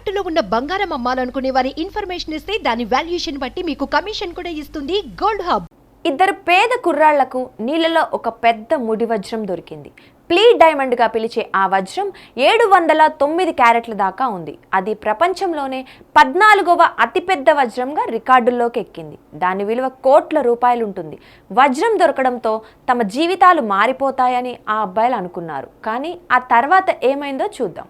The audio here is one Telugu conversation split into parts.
తాకట్టులో ఉన్న బంగారం అమ్మాలనుకునే వారి ఇన్ఫర్మేషన్ ఇస్తే దాని వాల్యుయేషన్ బట్టి మీకు కమిషన్ కూడా ఇస్తుంది గోల్డ్ హబ్. ఇద్దరు పేద కుర్రాళ్ళకు నీళ్ళలో ఒక పెద్ద ముడి వజ్రం దొరికింది. ప్లీ డైమండ్గా పిలిచే ఆ వజ్రం ఏడు వందల తొమ్మిది క్యారెట్ల దాకా ఉంది. అది ప్రపంచంలోనే పద్నాలుగవ అతిపెద్ద వజ్రంగా రికార్డుల్లోకి ఎక్కింది. దాని విలువ కోట్ల రూపాయలు ఉంటుంది వజ్రం దొరకడంతో తమ జీవితాలు మారిపోతాయని ఆ అబ్బాయిలు అనుకున్నారు. కానీ ఆ తర్వాత ఏమైందో చూద్దాం.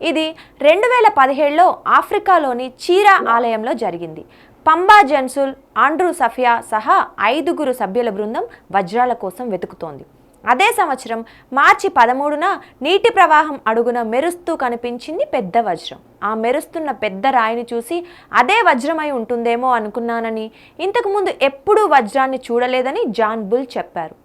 ఇది రెండు వేల పదిహేడులో ఆఫ్రికాలోని చీరా ఆలయంలో జరిగింది. పంబా జన్సుల్ ఆండ్రూ సఫియా సహా ఐదుగురు సభ్యుల బృందం వజ్రాల కోసం వెతుకుతోంది. అదే సంవత్సరం మార్చి పదమూడున నీటి ప్రవాహం అడుగున మెరుస్తూ కనిపించింది పెద్ద వజ్రం. ఆ మెరుస్తున్న పెద్ద రాయిని చూసి అదే వజ్రమై ఉంటుందేమో అనుకున్నానని ఇంతకుముందు ఎప్పుడూ వజ్రాన్ని చూడలేదని జాన్ బుల్ చెప్పారు.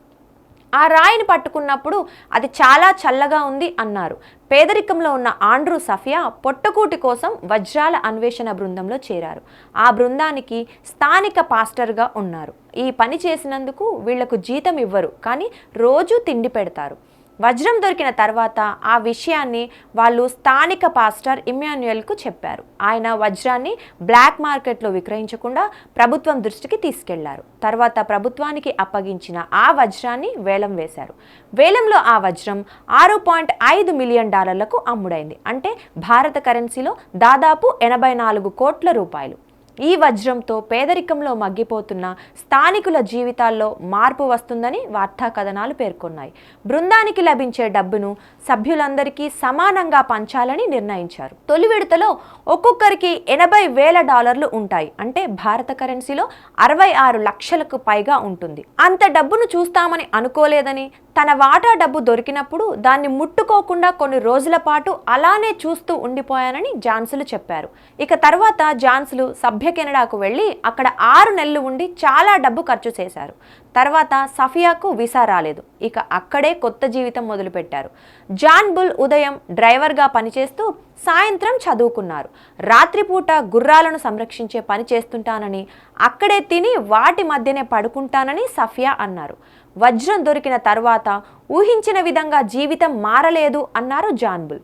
ఆ రాయిని పట్టుకున్నప్పుడు అది చాలా చల్లగా ఉంది అన్నారు. పేదరికంలో ఉన్న ఆండ్రూ సఫియా పొట్టకూటి కోసం వజ్రాల అన్వేషణ బృందంలో చేరారు. ఆ బృందానికి స్థానిక పాస్టర్గా ఉన్నారు. ఈ పని చేసినందుకు వీళ్ళకు జీతం ఇవ్వరు కానీ రోజు తిండి పెడతారు. వజ్రం దొరికిన తర్వాత ఆ విషయాన్ని వాళ్ళు స్థానిక పాస్టర్ ఇమ్మాన్యుయల్కు చెప్పారు. ఆయన వజ్రాన్ని బ్లాక్ మార్కెట్లో విక్రయించకుండా ప్రభుత్వం దృష్టికి తీసుకెళ్ళారు. తర్వాత ప్రభుత్వానికి అప్పగించిన ఆ వజ్రాన్ని వేలం వేశారు. వేలంలో ఆ వజ్రం ఆరు పాయింట్ ఐదు మిలియన్ డాలర్లకు అమ్ముడైంది. అంటే భారత కరెన్సీలో దాదాపు ఎనభై నాలుగు కోట్ల రూపాయలు. ఈ వజ్రంతో పేదరికంలో మగ్గిపోతున్న స్థానికుల జీవితాల్లో మార్పు వస్తుందని వార్తా కథనాలు పేర్కొన్నాయి. బృందానికి లభించే డబ్బును సభ్యులందరికీ సమానంగా పంచాలని నిర్ణయించారు. తొలి విడతలో ఒక్కొక్కరికి ఎనభై వేల డాలర్లు ఉంటాయి. అంటే భారత కరెన్సీలో అరవై ఆరు లక్షలకు పైగా ఉంటుంది. అంత డబ్బును చూస్తామని అనుకోలేదని తన వాటా డబ్బు దొరికినప్పుడు దాన్ని ముట్టుకోకుండా కొన్ని రోజుల పాటు అలానే చూస్తూ ఉండిపోయానని జాన్సులు చెప్పారు. ఇక తర్వాత జాన్సులు సభ్య కెనడాకు వెళ్ళి అక్కడ ఆరు నెలలు ఉండి చాలా డబ్బు ఖర్చు చేశారు. తర్వాత సఫియాకు వీసా రాలేదు. ఇక అక్కడే కొత్త జీవితం మొదలుపెట్టారు. జాన్ బుల్ ఉదయం డ్రైవర్గా పనిచేస్తూ సాయంత్రం చదువుకున్నారు. రాత్రిపూట గుర్రాలను సంరక్షించే పని చేస్తుంటానని అక్కడే తిని వాటి మధ్యనే పడుకుంటానని సఫియా అన్నారు. వజ్రం దొరికిన తర్వాత ఊహించిన విధంగా జీవితం మారలేదు అన్నారు జాన్బుల్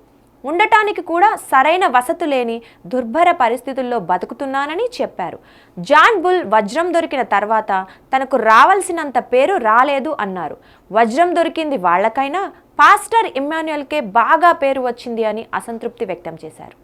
ఉండటానికి కూడా సరైన వసతు లేని దుర్భర పరిస్థితుల్లో బతుకుతున్నానని చెప్పారు. జాన్ బుల్ వజ్రం దొరికిన తర్వాత తనకు రావాల్సినంత పేరు రాలేదు అన్నారు. వజ్రం దొరికింది వాళ్ళకైనా పాస్టర్ ఇమ్మాన్యుయల్కే బాగా పేరు వచ్చింది అని అసంతృప్తి వ్యక్తం చేశారు.